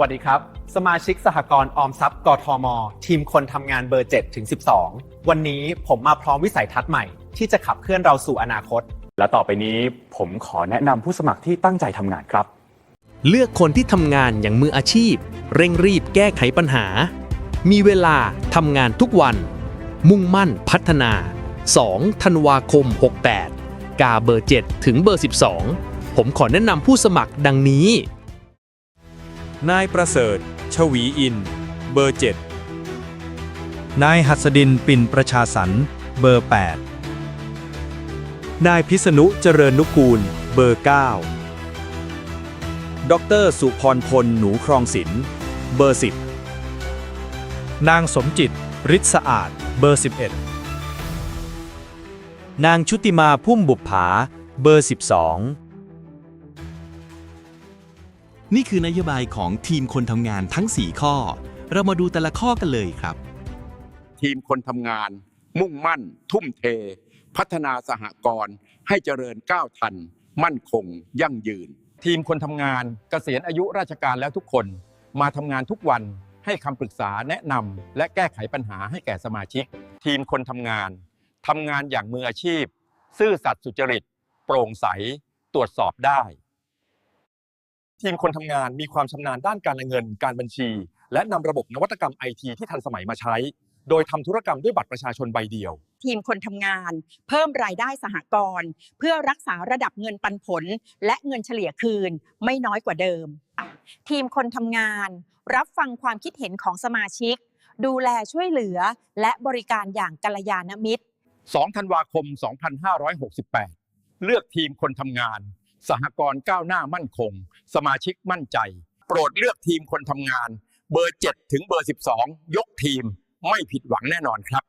วัสดีครับ สมาชิกสหกรณ์ออมทรัพย์กทม ทีมคนทำงานเบอร์ 7 ถึง 12 วันนี้ผมมาพร้อมวิสัยทัศน์ใหม่ ที่จะขับเคลื่อนเราสู่อนาคต และต่อไปนี้ผมขอแนะนำผู้สมัครที่ตั้งใจทำงานครับ เลือกคนที่ทำงานอย่างมืออาชีพ เร่งรีบแก้ไขปัญหา มีเวลาทำงานทุกวัน มุ่งมั่นพัฒนา 2 ธันวาคม 68 กาเบอร์ 7 ถึงเบอร์ 12 ผมขอแนะนำผู้สมัครดังนี้ นายประเสริฐ ชวีอิน เบอร์นายหัสดินปิ่นประชาสรรค์เบอร์7นายพิษณุเจริญนุกูล เบอร์ 9 ดร สุพรพล หนูครองศิลป์เบอร์8นางสมจิตฤทธิ์สะอาด เบอร์10นางชุติมาพุ่มบุปผา เบอร์ 12 นี่คือนโยบายของทีมคนทำงานทั้ง 4 ข้อ เรามาดูแต่ละข้อกันเลยครับ ทีมคนทำงาน มุ่งมั่น ทุ่มเท พัฒนาสหกรณ์ให้เจริญก้าวทัน มั่นคง ยั่งยืน ทีมคนทำงานเกษียณอายุราชการแล้วทุกคน มาทำงานทุกวันให้คำปรึกษาแนะนำและแก้ไขปัญหาให้แก่สมาชิก ทีมคนทำงานทำงานอย่างมืออาชีพ ซื่อสัตย์สุจริต โปร่งใส ตรวจสอบได้ ทีมคนทำงานมีความชำนาญด้านการเงิน การบัญชี และนำระบบนวัตกรรมไอทีที่ทันสมัยมาใช้ โดยทำธุรกรรมด้วยบัตรประชาชนใบเดียว ทีมคนทำงาน เพิ่มรายได้สหกรณ์เพื่อรักษาระดับเงินปันผล และเงินเฉลี่ยคืนไม่น้อยกว่าเดิม ทีมคนทำงาน รับฟังความคิดเห็นของสมาชิก ดูแลช่วยเหลือ และบริการอย่างกัลยาณมิตร 2 ธันวาคม 2568 เลือกทีมคนทำงาน สหกรณ์ก้าวหน้ามั่นคง สมาชิกมั่นใจ โปรดเลือกทีมคนทำงาน เบอร์ 7 ถึงเบอร์ 12 ยกทีมไม่ผิดหวังแน่นอนครับ